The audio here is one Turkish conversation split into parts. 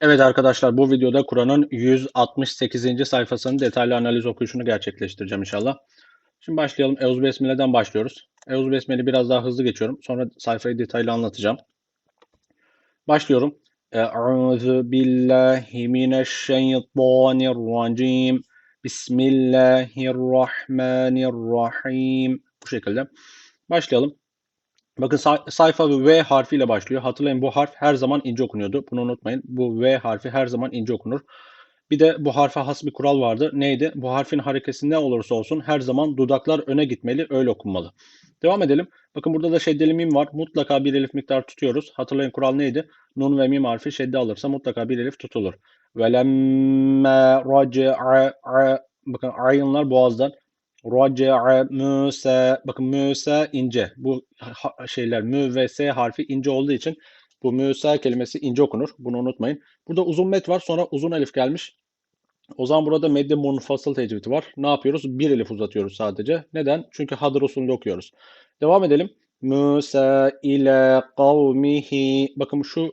Evet arkadaşlar bu videoda Kur'an'ın 168. sayfasının detaylı analiz okuyuşunu gerçekleştireceğim inşallah. Şimdi başlayalım. Euz Besmele'den başlıyoruz. Euz Besmele'yi biraz daha hızlı geçiyorum. Sonra sayfayı detaylı anlatacağım. Başlıyorum. Euzu billahi mineşşeytanirracim. Bismillahirrahmanirrahim. Bu şekilde. Başlayalım. Bakın sayfa V harfiyle başlıyor. Hatırlayın bu harf her zaman ince okunuyordu. Bunu unutmayın. Bu V harfi her zaman ince okunur. Bir de bu harfe has bir kural vardı. Neydi? Bu harfin harekesi ne olursa olsun her zaman dudaklar öne gitmeli, öyle okunmalı. Devam edelim. Bakın burada da şeddeli mim var. Mutlaka bir elif miktar tutuyoruz. Hatırlayın kural neydi? Nun ve mim harfi şedde alırsa mutlaka bir elif tutulur. Velemme raci'a bakın ayınlar boğazdan. Raca'a Musa. Bakın Musa ince. Bu şeyler mü ve s harfi ince olduğu için bu Musa kelimesi ince okunur. Bunu unutmayın. Burada uzun met var. Sonra uzun elif gelmiş. O zaman burada medde munfasıl tecvidi var. Ne yapıyoruz? Bir elif uzatıyoruz sadece. Neden? Çünkü hadır usulünde okuyoruz. Devam edelim. Musa ile kavmihi. Bakın şu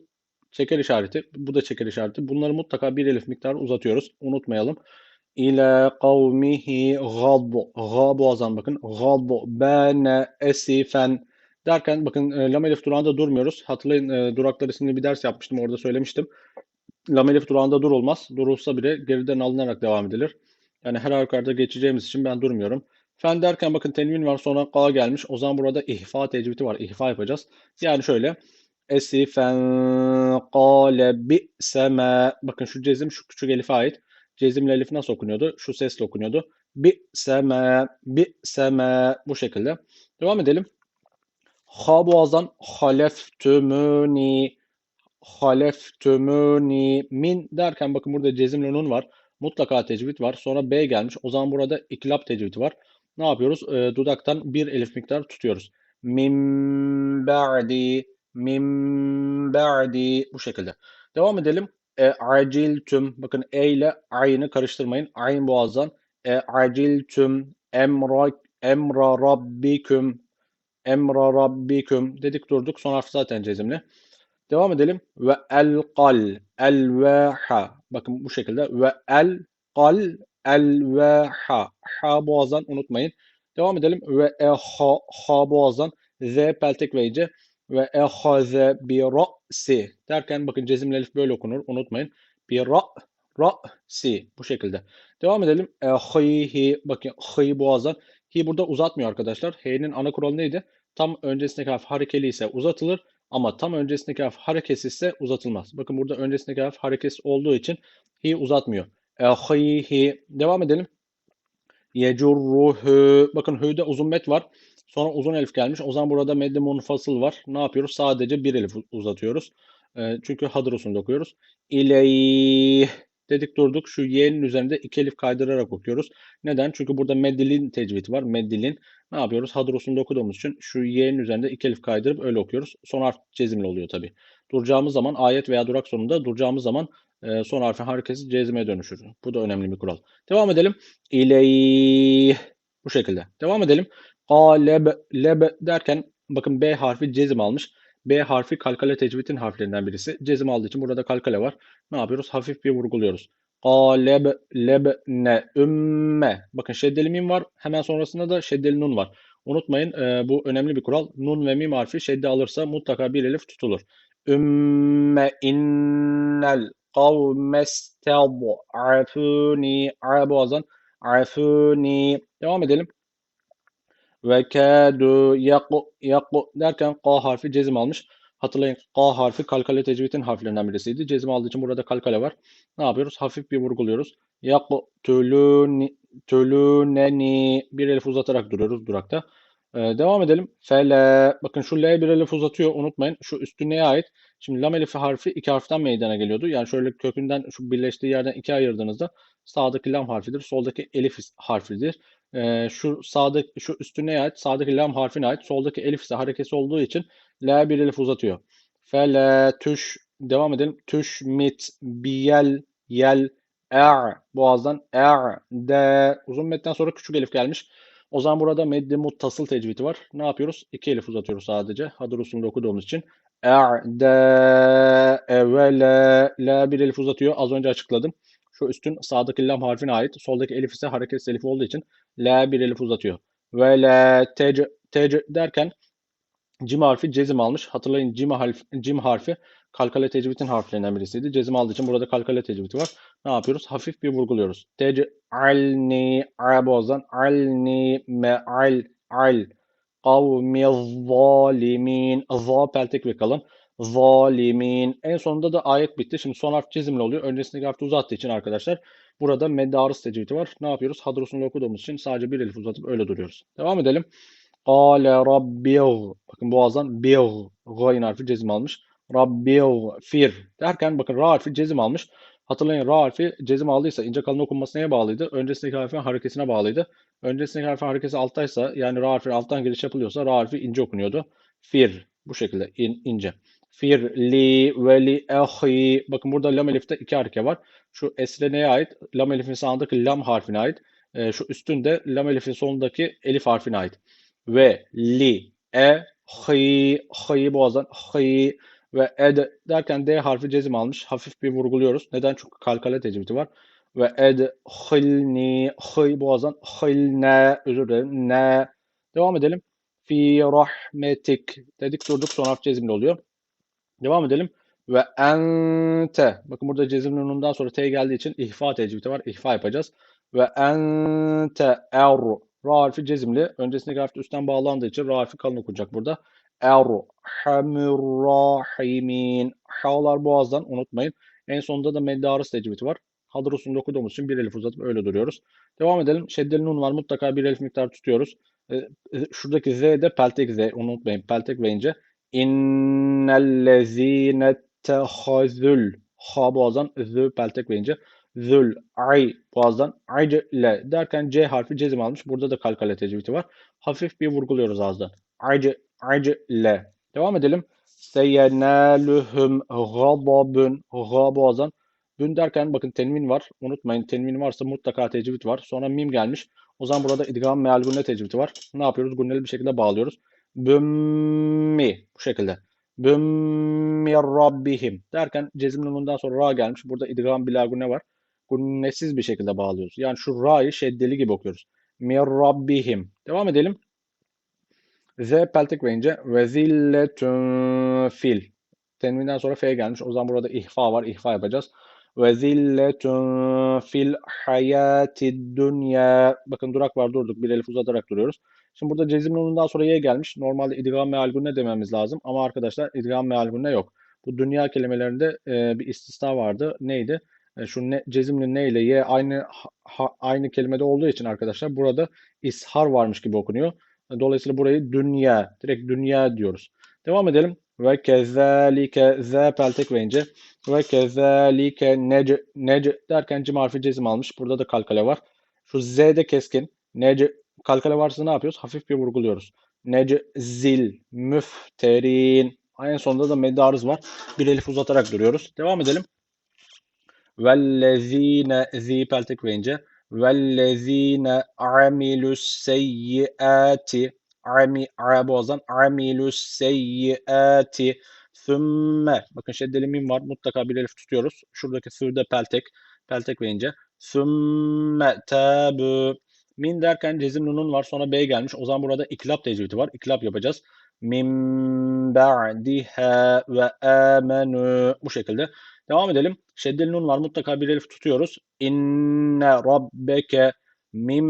çeker işareti. Bu da çeker işareti. Bunları mutlaka bir elif miktarı uzatıyoruz. Unutmayalım ile kavmihi gad ga boğazdan bakın gad bane esifen derken bakın e, lam durağında durmuyoruz. Hatırlayın e, duraklar isimli bir ders yapmıştım orada söylemiştim. Lam elif durağında durulmaz. Durulsa bile geriden alınarak devam edilir. Yani her halükarda geçeceğimiz için ben durmuyorum. Fen derken bakın tenvin var sonra ka gelmiş. O zaman burada ihfa tecvidi var. İhfa yapacağız. Yani şöyle. Esifen kale bi'seme. Bakın şu cezim şu küçük elife ait. Cezimli elif nasıl okunuyordu? Şu sesle okunuyordu. Bi seme, bi seme bu şekilde. Devam edelim. Ha boğazdan haleftümüni haleftümüni min derken bakın burada cezimli nun var. Mutlaka tecvid var. Sonra B gelmiş. O zaman burada iklap tecvidi var. Ne yapıyoruz? E, dudaktan bir elif miktar tutuyoruz. Min ba'di min ba'di bu şekilde. Devam edelim e, aciltüm bakın e ile ayını karıştırmayın. Ayn boğazdan. E, aciltüm emra emra rabbiküm emra rabbiküm dedik durduk. Son harf zaten cezimli. Devam edelim. Ve el kal el veha. Bakın bu şekilde. Ve el kal el veha. Ha boğazdan unutmayın. Devam edelim. Ve e ha, ha boğazdan. Z peltek ve ve ehaze bi ra'si derken bakın cezimli elif böyle okunur unutmayın. Bi ra ra'si bu şekilde. Devam edelim. Ehihi bakın hı'yı boğazdan. Hi burada uzatmıyor arkadaşlar. H'nin ana kuralı neydi? Tam öncesindeki harf harekeli ise uzatılır ama tam öncesindeki harf hareketsiz ise uzatılmaz. Bakın burada öncesindeki harf hareketsiz olduğu için hi uzatmıyor. Ehihi devam edelim. Yecurruhu bakın hü'de uzun met var. Sonra uzun elif gelmiş. O zaman burada medde munfasıl var. Ne yapıyoruz? Sadece bir elif uzatıyoruz. E, çünkü hadır usulünde okuyoruz. İleyh dedik durduk. Şu y'nin üzerinde iki elif kaydırarak okuyoruz. Neden? Çünkü burada meddilin tecvidi var. Meddilin ne yapıyoruz? Hadır usulünde okuduğumuz için şu y'nin üzerinde iki elif kaydırıp öyle okuyoruz. Son harf cezimli oluyor tabi. Duracağımız zaman ayet veya durak sonunda duracağımız zaman e, son harfin harekesi cezime dönüşür. Bu da önemli bir kural. Devam edelim. İleyh bu şekilde. Devam edelim. Aleb, leb derken bakın B harfi cezim almış. B harfi kalkale tecvidin harflerinden birisi. Cezim aldığı için burada kalkale var. Ne yapıyoruz? Hafif bir vurguluyoruz. Qaleb, lebne, ümme. Bakın şeddeli mim var. Hemen sonrasında da şeddeli nun var. Unutmayın e, bu önemli bir kural. Nun ve mim harfi şedde alırsa mutlaka bir elif tutulur. Ümme innel kavmestad'afuni. A boğazdan. Afuni. Devam edelim. Ve kâdû yaku yaku derken K harfi cezim almış. Hatırlayın K harfi kalkale tecvidin harflerinden birisiydi. Cezim aldığı için burada kalkale var. Ne yapıyoruz? Hafif bir vurguluyoruz. Yaku tülüneni bir elif uzatarak duruyoruz durakta. Ee, devam edelim. Fele. Bakın şu L bir elif uzatıyor. Unutmayın. Şu üstü neye ait? Şimdi lam elifi harfi iki harften meydana geliyordu. Yani şöyle kökünden şu birleştiği yerden iki ayırdığınızda sağdaki lam harfidir. Soldaki elif harfidir e, şu sağdaki şu üstüne ait sağdaki lam harfine ait soldaki elif ise harekesi olduğu için la bir elif uzatıyor. Fele tüş devam edelim. Tüş mit biyel yel er boğazdan er de uzun metten sonra küçük elif gelmiş. O zaman burada meddi muttasıl tecvidi var. Ne yapıyoruz? İki elif uzatıyoruz sadece. Hadır usulünde okuduğumuz için. E'dâ'e ve la. La bir elif uzatıyor. Az önce açıkladım. Şu üstün sağdaki lam harfine ait. Soldaki elif ise hareket elifi olduğu için la bir elif uzatıyor. Ve la tec, tec derken cim harfi cezim almış. Hatırlayın cim, harf, cim harfi kalkale tecvidin harflerinden birisiydi. Cezim aldığı için burada kalkale tecvidi var. Ne yapıyoruz? Hafif bir vurguluyoruz. Tec'alni abozan alni me'al al kavmi zalimin za peltek ve kalın zalimin en sonunda da ayet bitti. Şimdi son harf cezimli oluyor. Öncesindeki harfi uzattığı için arkadaşlar burada meddarız tecvidi var. Ne yapıyoruz? Hadrosunu okuduğumuz için sadece bir elif uzatıp öyle duruyoruz. Devam edelim. Kale rabbiğ. Bakın boğazdan biğ. Gayın harfi cezim almış. Rabbiğ fir derken bakın ra harfi cezim almış. Hatırlayın ra harfi cezim aldıysa ince kalın okunması neye bağlıydı? Öncesindeki harfin hareketine bağlıydı. Öncesindeki harfin hareketi alttaysa yani ra harfi alttan giriş yapılıyorsa ra harfi ince okunuyordu. Fir bu şekilde in, ince. Fir li ve li ehi. Bakın burada lam elifte iki hareke var. Şu esre neye ait? Lam elifin sağındaki lam harfine ait. E, şu üstünde lam elifin sonundaki elif harfine ait. Ve li e hi hi boğazdan hi ve ed derken D harfi cezim almış. Hafif bir vurguluyoruz. Neden? Çünkü kalkale tecvidi var. Ve ed hilni hi boğazdan hilne özür dilerim ne. Devam edelim. Fi rahmetik dedik durduk son harf cezimli oluyor. Devam edelim. Ve ente. Bakın burada cezimli nundan sonra T geldiği için ihfa tecvidi var. İhfa yapacağız. Ve ente er. Ra harfi cezimli. Öncesindeki harf üstten bağlandığı için ra harfi kalın okunacak burada. Erhamurrahimin. Ha'lar boğazdan unutmayın. En sonunda da meddarı tecvidi var. Hadrosunu okuduğumuz için bir elif uzatıp öyle duruyoruz. Devam edelim. Şeddeli nun var. Mutlaka bir elif miktar tutuyoruz. Ee, şuradaki Z de peltek Z. Unutmayın. Peltek ve ince. İnnellezîne tehazül. Ha boğazdan Z peltek ve ince. Zül ay boğazdan acle derken C harfi cezim almış. Burada da kalkale tecvidi var. Hafif bir vurguluyoruz ağızdan. Acle acle. Devam edelim. Seyenaluhum gadabun. Ga boğazdan. Bün derken bakın tenvin var. Unutmayın tenvin varsa mutlaka tecvid var. Sonra mim gelmiş. O zaman burada idgam meal gunne tecvidi var. Ne yapıyoruz? Gunneli bir şekilde bağlıyoruz. Bümmi. Bu şekilde. Bümmi rabbihim. Derken cezim nunundan sonra ra gelmiş. Burada idgam bila gunne var. Gunnesiz bir şekilde bağlıyoruz. Yani şu ra'yı şeddeli gibi okuyoruz. Mir rabbihim. Devam edelim. Z peltek ve ince. Ve zilletun fil. Tenvinden sonra F gelmiş. O zaman burada ihfa var. İhfa yapacağız. Ve zilletun fil hayati dünya. Bakın durak var durduk. Bir elif uzatarak duruyoruz. Şimdi burada cezim nunundan sonra Y gelmiş. Normalde idgam meal gunne dememiz lazım. Ama arkadaşlar idgam meal gunne yok. Bu dünya kelimelerinde e, bir istisna vardı. Neydi? E, şu ne, cezimli ne ile Y aynı ha, aynı kelimede olduğu için arkadaşlar burada ishar varmış gibi okunuyor. Dolayısıyla burayı dünya, direkt dünya diyoruz. Devam edelim. Ve kezalike z peltek ve ince. Ve kezalike nec, nec derken cim harfi cezim almış. Burada da kalkale var. Şu z'de keskin. Nec kalkale varsa ne yapıyoruz? Hafif bir vurguluyoruz. Nec zil müfterin. En sonunda da meddarız var. Bir elif uzatarak duruyoruz. Devam edelim. Vellezine zi peltek ince. Vellezine amilus seyyiati ami boğazdan amilus seyyiati sümme bakın şeddeli mim var mutlaka bir elif tutuyoruz. Şuradaki sürde peltek peltek ve ince. Sümme tabu min derken cezim nunun var sonra B gelmiş. O zaman burada iklap tecvidi var. İklap yapacağız. Min ba'diha ve amenu bu şekilde. Devam edelim. Şeddeli nun var. Mutlaka bir elif tutuyoruz. İnne rabbeke min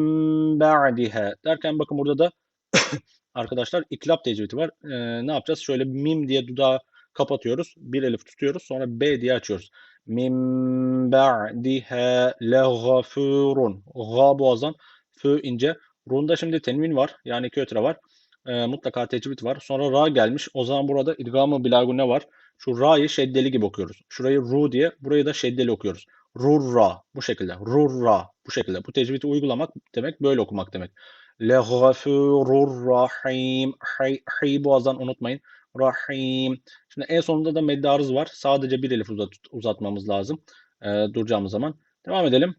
ba'diha derken bakın burada da arkadaşlar iklap tecvidi var. Ee, ne yapacağız? Şöyle mim diye dudağı kapatıyoruz. Bir elif tutuyoruz. Sonra B diye açıyoruz. Min ba'diha leğafurun. Ga boğazdan fü ince. Run'da şimdi tenvin var. Yani iki ötre var. Ee, mutlaka tecvid var. Sonra ra gelmiş. O zaman burada idgamı bilagune var. Şu ra'yı şeddeli gibi okuyoruz. Şurayı ru diye, burayı da şeddeli okuyoruz. Rurra bu şekilde. Rurra bu şekilde. Bu tecvidi uygulamak demek böyle okumak demek. Leğafurur rahim. Hay boğazdan unutmayın. Rahim. Şimdi en sonunda da meddarız var. Sadece bir elif uzat, uzatmamız lazım. E, duracağımız zaman. Devam edelim.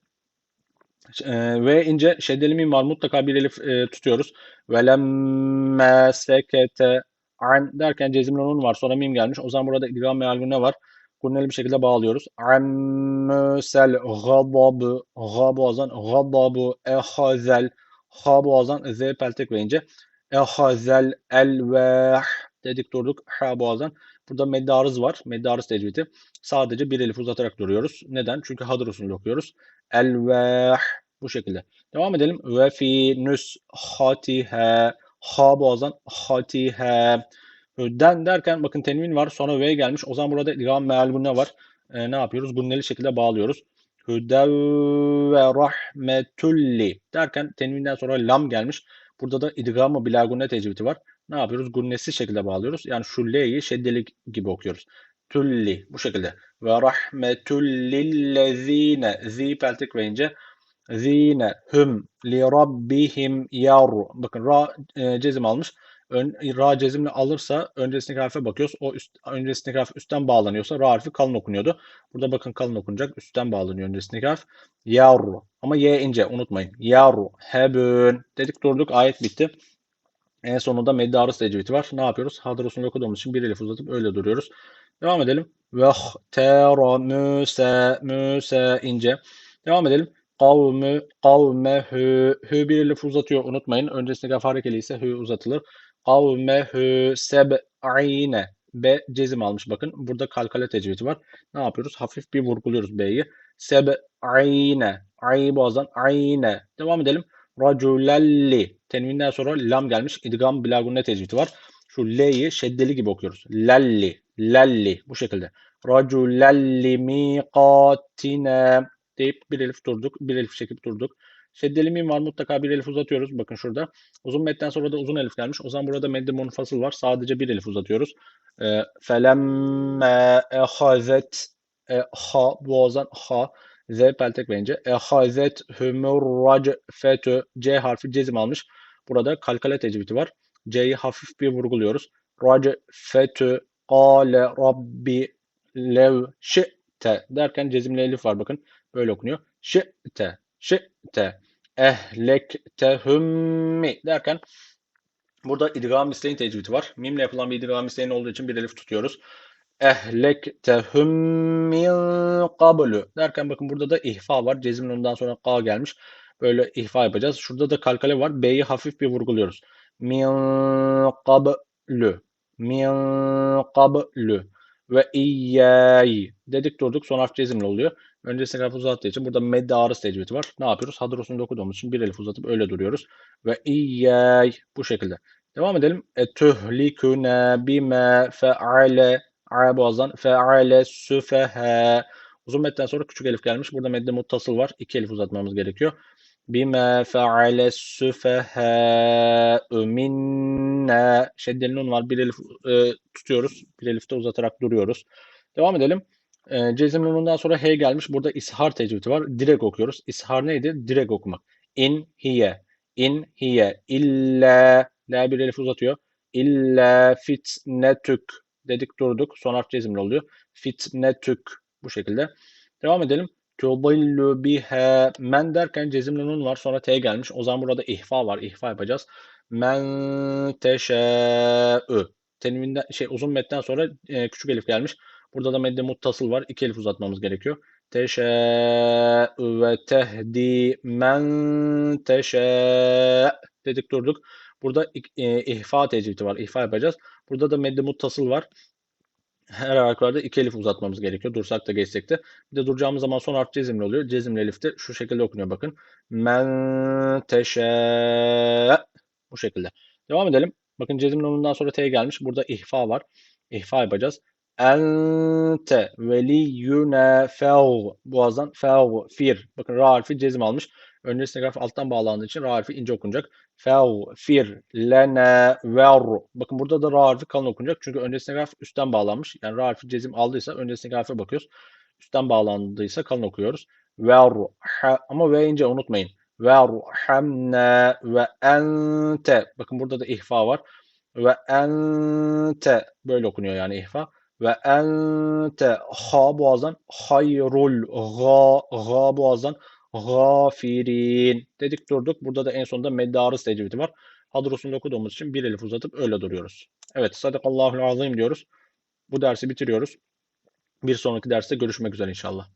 E, ve ince şeddeli mim var. Mutlaka bir elif e, tutuyoruz. Velemme sekete An derken cezimli nun var. Sonra mim gelmiş. O zaman burada idgam meal ne var? Gunneli bir şekilde bağlıyoruz. Ammüsel gadabı ga boğazdan gadabu ehazel ha boğazdan z peltek verince ehazel elvah dedik durduk ha boğazdan. Burada meddarız var. Meddarız tecvidi. Sadece bir elif uzatarak duruyoruz. Neden? Çünkü hadır usulü okuyoruz. Elvah bu şekilde. Devam edelim. Ve fi nüshatihe ha boğazdan hatihe den derken bakın tenvin var sonra v gelmiş. O zaman burada idgam meal ne var? E, ne yapıyoruz? Gunneli şekilde bağlıyoruz. Hüdev ve rahmetulli derken tenvinden sonra lam gelmiş. Burada da idgam-ı bilagunne tecvidi var. Ne yapıyoruz? Gunnesiz şekilde bağlıyoruz. Yani şu l'yi şeddeli gibi okuyoruz. Tulli bu şekilde. Ve rahmetullillezine zi peltek verince zine hüm li rabbihim yar. Bakın ra e, cezim almış. Ön, ra cezimle alırsa öncesindeki harfe bakıyoruz. O üst, öncesindeki harf üstten bağlanıyorsa ra harfi kalın okunuyordu. Burada bakın kalın okunacak. Üstten bağlanıyor öncesindeki harf. Yavru. Ama y ince unutmayın. Yavru. Hebün. Dedik durduk. Ayet bitti. En sonunda meddi arız tecvidi var. Ne yapıyoruz? Hadrosunu okuduğumuz için bir elif uzatıp öyle duruyoruz. Devam edelim. Vehtera müse müse ince. Devam edelim. Kavmü kavmehü hü bir elif uzatıyor unutmayın. Öncesindeki harf harekeli ise hü uzatılır. Kavmehü seb'ine B cezim almış bakın. Burada kalkale tecvidi var. Ne yapıyoruz? Hafif bir vurguluyoruz B'yi. Seb'ine. Ay boğazdan ayne. Devam edelim. Raculalli. Tenvinden sonra lam gelmiş. İdgam bilagunne tecvidi var. Şu L'yi şeddeli gibi okuyoruz. Lalli. Lalli. Bu şekilde. Raculalli miqatine deyip bir elif durduk. Bir elif çekip durduk. Şeddeli mim var. Mutlaka bir elif uzatıyoruz. Bakın şurada. Uzun metten sonra da uzun elif gelmiş. O zaman burada medde munfasıl var. Sadece bir elif uzatıyoruz. Ee, Felemme ehazet e, ha boğazdan ha Z peltek verince ehazet hümür racfetü C harfi cezim almış. Burada kalkale tecvidi var. C'yi hafif bir vurguluyoruz. Racfetü kâle rabbi lev şi'te derken cezimli elif var bakın. Böyle okunuyor. Şi'te şi'te ehlektehümmi derken burada idgam isteğin tecvidi var. Mimle yapılan bir idgam isteğin olduğu için bir elif tutuyoruz. Ehlektehüm min qablu derken bakın burada da ihfa var. Cezmin ondan sonra ka gelmiş. Böyle ihfa yapacağız. Şurada da kalkale var. B'yi hafif bir vurguluyoruz. Min qablu min qablu ve iyyâyi dedik durduk. Son harf cezimli oluyor. Öncesinde harf uzattığı için burada medde arız tecvidi var. Ne yapıyoruz? Hadrosunu okuduğumuz için bir elif uzatıp öyle duruyoruz. Ve iyyây bu şekilde. Devam edelim. Etühliküne bime fe'ale A boğazdan fe'ale süfehe. Uzun metten sonra küçük elif gelmiş. Burada medde muttasıl var. İki elif uzatmamız gerekiyor. Bime fe'ale süfehe minne. Şeddeli nun var. Bir elif e, tutuyoruz. Bir elifte uzatarak duruyoruz. Devam edelim. E, cezim nunundan sonra he gelmiş. Burada ishar tecvidi var. Direkt okuyoruz. İshar neydi? Direkt okumak. In hiye. In hiye. İlla. La bir elif uzatıyor. İlla fitnetük dedik durduk. Son harf cezimli oluyor. Fitnetük bu şekilde. Devam edelim. Tudillu biha men derken cezimli nun var. Sonra t gelmiş. O zaman burada ihfa var. İhfa yapacağız. Men teşâ'ü. Tenvinden şey uzun metten sonra e, küçük elif gelmiş. Burada da medde muttasıl var. İki elif uzatmamız gerekiyor. Teşâ'ü ve tehdi men teşâ dedik durduk. Burada e, ihfa tecvidi var. İhfa yapacağız. Burada da medde muttasıl var. Her halükarda iki elif uzatmamız gerekiyor. Dursak da geçsek de. Bir de duracağımız zaman son harf cezimli oluyor. Cezimli elif de şu şekilde okunuyor bakın. Men bu şekilde. Devam edelim. Bakın cezimli onundan sonra T gelmiş. Burada ihfa var. İhfa yapacağız. Ente veliyyüne fev. Boğazdan fev. Fir. Bakın ra harfi cezim almış. Öncesindeki harf alttan bağlandığı için ra harfi ince okunacak. Fevfir lene ver. Bakın burada da ra harfi kalın okunacak. Çünkü öncesindeki harf üstten bağlanmış. Yani ra harfi cezim aldıysa öncesindeki harfe bakıyoruz. Üstten bağlandıysa kalın okuyoruz. Ver. Ama ve ince unutmayın. Ver hamne ve ente. Bakın burada da ihfa var. Ve ente. Böyle okunuyor yani ihfa. Ve ente ha boğazdan hayrul ga ga boğazdan gafirin dedik durduk. Burada da en sonunda meddarız tecvidi var. Hadrosunu okuduğumuz için bir elif uzatıp öyle duruyoruz. Evet sadakallahul azim diyoruz. Bu dersi bitiriyoruz. Bir sonraki derste görüşmek üzere inşallah.